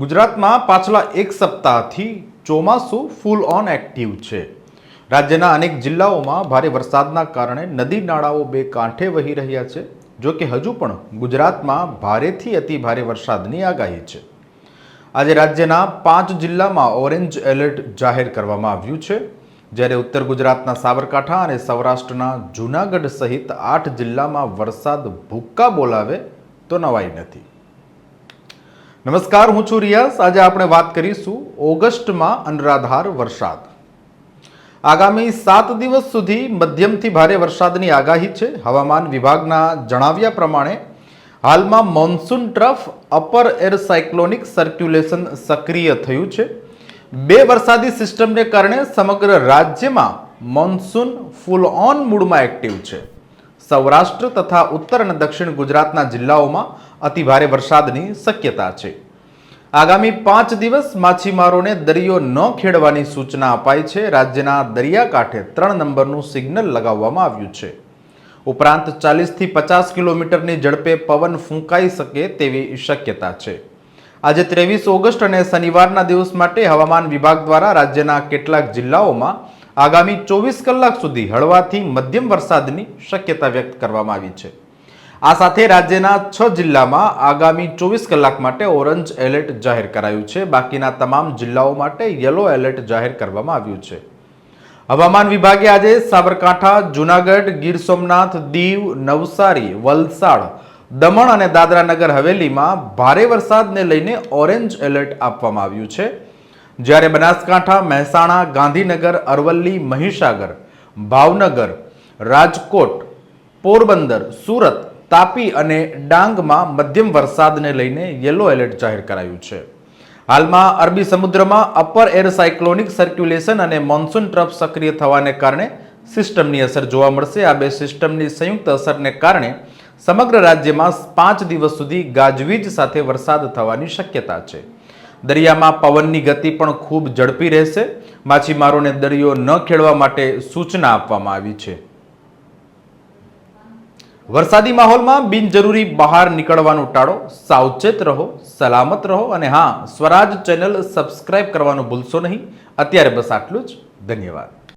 ગુજરાતમાં પાછલા એક સપ્તાહથી ચોમાસું ફૂલ ઓન એક્ટિવ છે. રાજ્યના અનેક જિલ્લાઓમાં ભારે વરસાદના કારણે નદી નાળાઓ બે કાંઠે વહી રહ્યા છે, જો કે હજુ પણ ગુજરાતમાં ભારેથી અતિ ભારે વરસાદની આગાહી છે. આજે રાજ્યના પાંચ જિલ્લામાં ઓરેન્જ એલર્ટ જાહેર કરવામાં આવ્યું છે. જ્યારે ઉત્તર ગુજરાતના સાબરકાંઠા અને સૌરાષ્ટ્રના જૂનાગઢ સહિત આઠ જિલ્લામાં વરસાદ ભૂક્કા બોલાવે તો નવાઈ નથી. નમસ્કાર, હું છું રિયાઝ. આજે આપણે વાત કરીશું ઓગસ્ટમાં અનરાધાર વરસાદ. આગામી સાત દિવસ સુધી મધ્યમથી ભારે વરસાદની આગાહી છે. હવામાન વિભાગના જણાવ્યા પ્રમાણે, હાલમાં monsoon trough upper air cyclonic circulation સક્રિય થયું છે. બે વરસાદી સિસ્ટમને કારણે સમગ્ર રાજ્યમાં મોન્સૂન ફૂલ ઓન મૂડમાં એક્ટિવ છે. સૌરાષ્ટ્ર તથા ઉત્તર અને દક્ષિણ ગુજરાતના જિલ્લાઓમાં અતિભારે વરસાદની શક્યતા છે. આગામી પાંચ દિવસ માછીમારોને દરિયો ન ખેડવાની સૂચના અપાઈ છે. રાજ્યના દરિયાકાંઠે ત્રણ નંબરનું સિગ્નલ લગાવવામાં આવ્યું છે. ઉપરાંત ચાલીસથી પચાસ કિલોમીટરની ઝડપે પવન ફૂંકાઈ શકે તેવી શક્યતા છે. આજે ત્રેવીસ ઓગસ્ટ અને શનિવારના દિવસ માટે હવામાન વિભાગ દ્વારા રાજ્યના કેટલાક જિલ્લાઓમાં આગામી ચોવીસ કલાક સુધી હળવાથી મધ્યમ વરસાદની શક્યતા વ્યક્ત કરવામાં આવી છે. આ સાથે રાજ્યના છ જિલ્લામાં આગામી ચોવીસ કલાક માટે ઓરેન્જ એલર્ટ જાહેર કરાયું છે. બાકીના તમામ જિલ્લાઓ માટે યલો એલર્ટ જાહેર કરવામાં આવ્યું છે. હવામાન વિભાગે આજે સાબરકાંઠા, જૂનાગઢ, ગીર સોમનાથ, દીવ, નવસારી, વલસાડ, દમણ અને દાદરા નગર હવેલીમાં ભારે વરસાદને લઈને ઓરેન્જ એલર્ટ આપવામાં આવ્યું છે. જ્યારે બનાસકાંઠા, મહેસાણા, ગાંધીનગર, અરવલ્લી, મહીસાગર, ભાવનગર, રાજકોટ, પોરબંદર, સુરત, તાપી અને ડાંગમાં મધ્યમ વરસાદને લઈને યલો એલર્ટ જાહેર કરાયું છે. હાલમાં અરબી સમુદ્રમાં અપર એર સાયક્લોનિક સર્ક્યુલેશન અને મોન્સૂન ટ્રફ સક્રિય થવાને કારણે સિસ્ટમની અસર જોવા મળશે. આ બે સિસ્ટમની સંયુક્ત અસરને કારણે સમગ્ર રાજ્યમાં પાંચ દિવસ સુધી ગાજવીજ સાથે વરસાદ થવાની શક્યતા છે. દરિયામાં પવનની ગતિ પણ ખૂબ ઝડપી રહેશે. માછીમારોને દરિયો ન ખેડવા માટે સૂચના આપવામાં આવી છે. વરસાદી માહોલમાં બિનજરૂરી બહાર નીકળવાનું ટાળો. સાવચેત રહો, સલામત રહો અને હા, સ્વરાજ ચેનલ સબસ્ક્રાઇબ કરવાનું ભૂલશો નહીં. અત્યારે બસ આટલું જ. ધન્યવાદ.